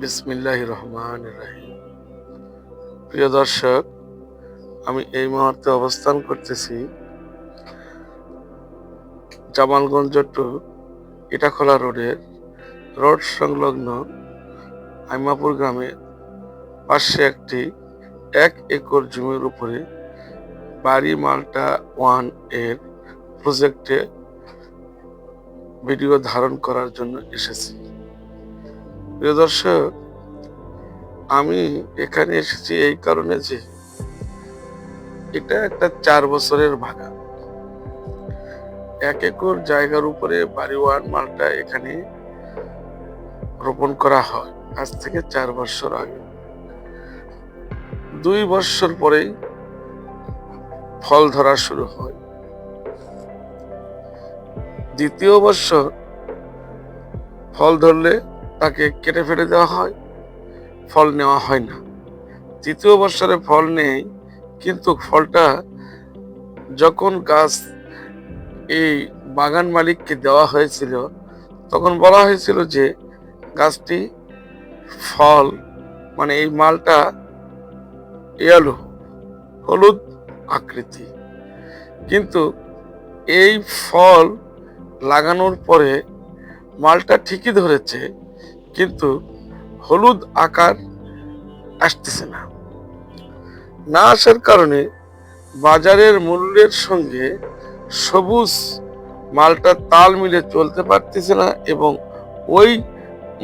বিসমিল্লাহ রহমান রাহিম প্রিয় দর্শক, আমি এই মুহূর্তে অবস্থান করতেছি জামালগঞ্জ টু ইটাখোলা রোডের রোড সংলগ্ন আইমাপুর গ্রামে পাশে একটি এক একর জমির উপরে বাড়ি মাল্টা ওয়ানের প্রজেক্টে ভিডিও ধারণ করার জন্য এসেছি। প্রিয় আমি এখানে এসেছি এই কারণে যে এটা একটা চার বছরের বাগান এক একর জায়গার উপরে বাড়িওয়ান মালটা এখানে রোপণ করা হয়। আজ থেকে চার বছর আগে। দুই বছর পরেই ফল ধরা শুরু হয়। দ্বিতীয় বছর ফল ধরলে তাকে কেটে ফেলে দেওয়া হয়, ফল নেওয়া হয় না। তৃতীয় বছরে ফল নেই, কিন্তু ফলটা যখন গাছ এই বাগান মালিককে দেওয়া হয়েছিল, তখন বলা হয়েছিল যে গাছটি ফল মানে এই মালটা ইয়ালো হলুদ আকৃতি। কিন্তু এই ফল লাগানোর পরে মালটা ঠিকই ধরেছে কিন্তু হলুদ আকার আসতেছে না। না আসার কারণে বাজারের মূল্যের সঙ্গে সবুজ মালটা তাল মিলে চলতে পারতেছে না এবং ওই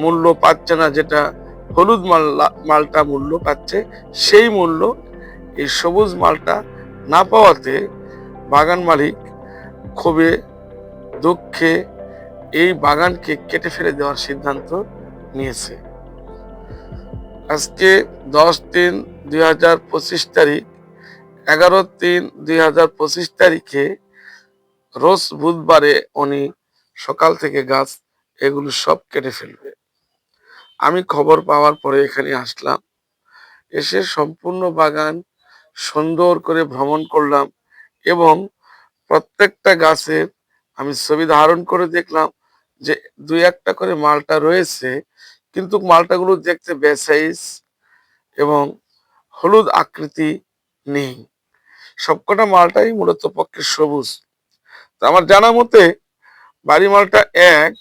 মূল্য পাচ্ছে না যেটা হলুদ মাল, মালটা মূল্য পাচ্ছে, সেই মূল্য এই সবুজ মালটা না পাওয়াতে বাগান মালিক ক্ষোভে, দুঃখে এই বাগানকে কেটে ফেলে দেওয়ার সিদ্ধান্ত নিয়েছে। আজকে দশ তিন দুই হাজার পঁচিশ তারিখ, এগারো তিন দুই হাজার পঁচিশ তারিখে রোজ বুধবারে উনি সকাল থেকে গাছ এগুলো সব কেটে ফেলবে। আমি খবর পাওয়ার পরে এখানে আসলাম। এসে সম্পূর্ণ বাগান সুন্দর করে ভ্রমণ করলাম এবং প্রত্যেকটা গাছের আমি ছবি ধারণ করে দেখলাম। যে দুই একটা করে মালটা রয়েছে, কিন্তু মালটাগুলো দেখতে বেসাইজ এবং হলুদ আকৃতি নেই। সবকটা মালটাই মূলত পক্ষে সবুজ। তো আমার জানা মতে বাড়ি মালটা এক,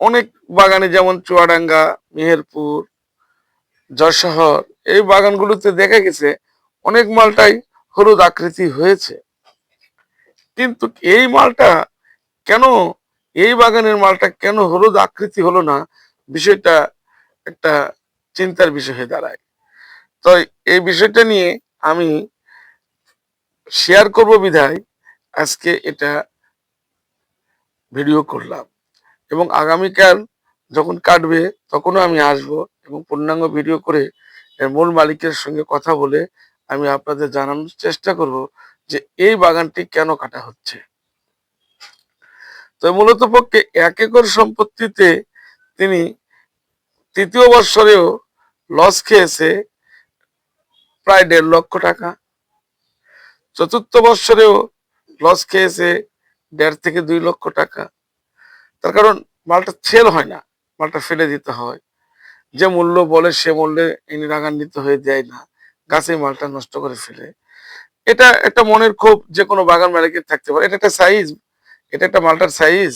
অনেক বাগানে যেমন চুয়াডাঙ্গা, মেহেরপুর, যশোহর, এই বাগানগুলোতে দেখা গেছে অনেক মালটাই হলুদ আকৃতি হয়েছে। কিন্তু এই মালটা কেন এই বাগানের মালটা কেন হলুদ আকৃতি হলো না, বিষয়টা একটা চিন্তার বিষয় হয়ে দাঁড়ায়। তো এই বিষয়টা নিয়ে আমি শেয়ার করব বিধায়, আজকে এটা ভিডিও করলাম। এবং আগামীকাল যখন কাটবে, তখনও আমি আসব এবং পূর্ণাঙ্গ ভিডিও করে মূল মালিকের সঙ্গে কথা বলে আমি আপনাদের জানানোর চেষ্টা করব যে এই বাগানটি কেন কাটা হচ্ছে। তো মূলত পক্ষে এক একর সম্পত্তিতে তিনি তৃতীয় বৎসরেও লস খেয়েছে প্রায় দেড় লক্ষ টাকা। চতুর্থ বৎসরেও লস খেয়েছে দেড় থেকে দুই লক্ষ টাকা। তার কারণ মালটা সেল হয় না, মালটা ফেলে দিতে হয়। যে মূল্য বলে সে মূল্যে ইনি রাগান্বিত হয়ে দেয় না গাছে মালটা নষ্ট করে ফেলে। এটা একটা মনের ক্ষোভ যে কোনো বাগান মালিকের থাকতে পারে। এটা একটা সাইজ এটা একটা মালটার সাইজ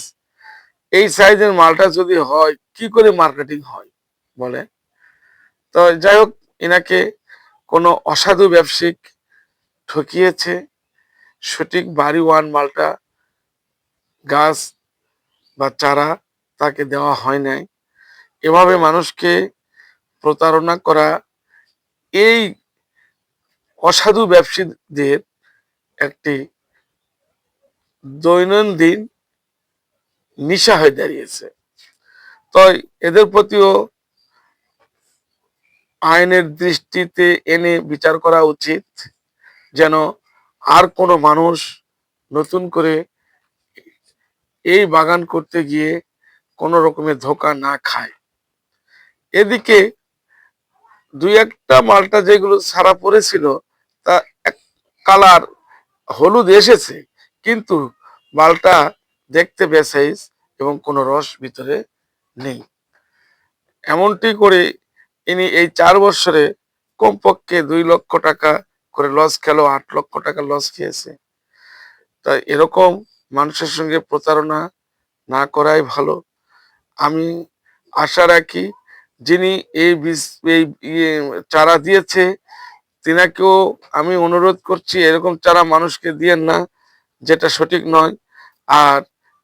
এই সাইজের মালটা যদি হয়, কি করে মার্কেটিং হয়? বলে। তো যাই হোক, এনাকে কোনো অসাধু ব্যবসায়িক ঠকিয়েছে। সঠিক বাড়ি ওয়ান মালটা, গাছ বা চারা তাকে দেওয়া হয় নাই। এভাবে মানুষকে প্রতারণা করা, এই অসাধু ব্যবসায়ীদের একটি দৈনন্দিন নিশা হয়ে দাঁড়িয়েছে। তো এদের প্রতিও আইনের দৃষ্টিতে এনে বিচার করা উচিত যেন আর কোনো মানুষ নতুন করে এই বাগান করতে গিয়ে কোনো রকমের ধোকা না খায়। এদিকে দুই একটা মালটা যেগুলো সারা পড়েছিল, তা কালার হলুদ এসেছে, কিন্তু মালটা দেখতে বেসাইজ এবং কোনো রস ভিতরে নেই। এমনটি করে ইনি এই চার বছরে কমপক্ষে দুই লক্ষ টাকা করে লস খেলো, আট লক্ষ টাকা লস খেয়েছে। তাই এরকম মানুষের সঙ্গে প্রতারণা না করাই ভালো। আমি আশা রাখি যিনি এই বীজ, এই ইয়ে চারা দিয়েছে, তিনাকেও আমি অনুরোধ করছি এরকম চারা মানুষকে দিয়েন না, যেটা সঠিক নয়। আর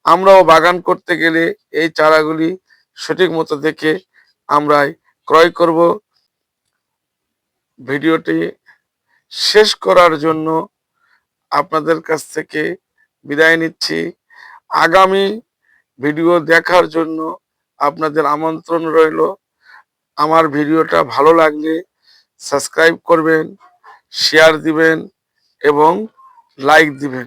আমরাও বাগান করতে গেলে এই চারাগুলি সঠিক মতো দেখে আমরাই ক্রয় করব। ভিডিওটি শেষ করার জন্য আপনাদের কাছ থেকে বিদায় নিচ্ছি। আগামী ভিডিও দেখার জন্য আপনাদের আমন্ত্রণ রইল। আমার ভিডিওটা ভালো লাগলে সাবস্ক্রাইব করবেন, শেয়ার দিবেন এবং লাইক দিবেন।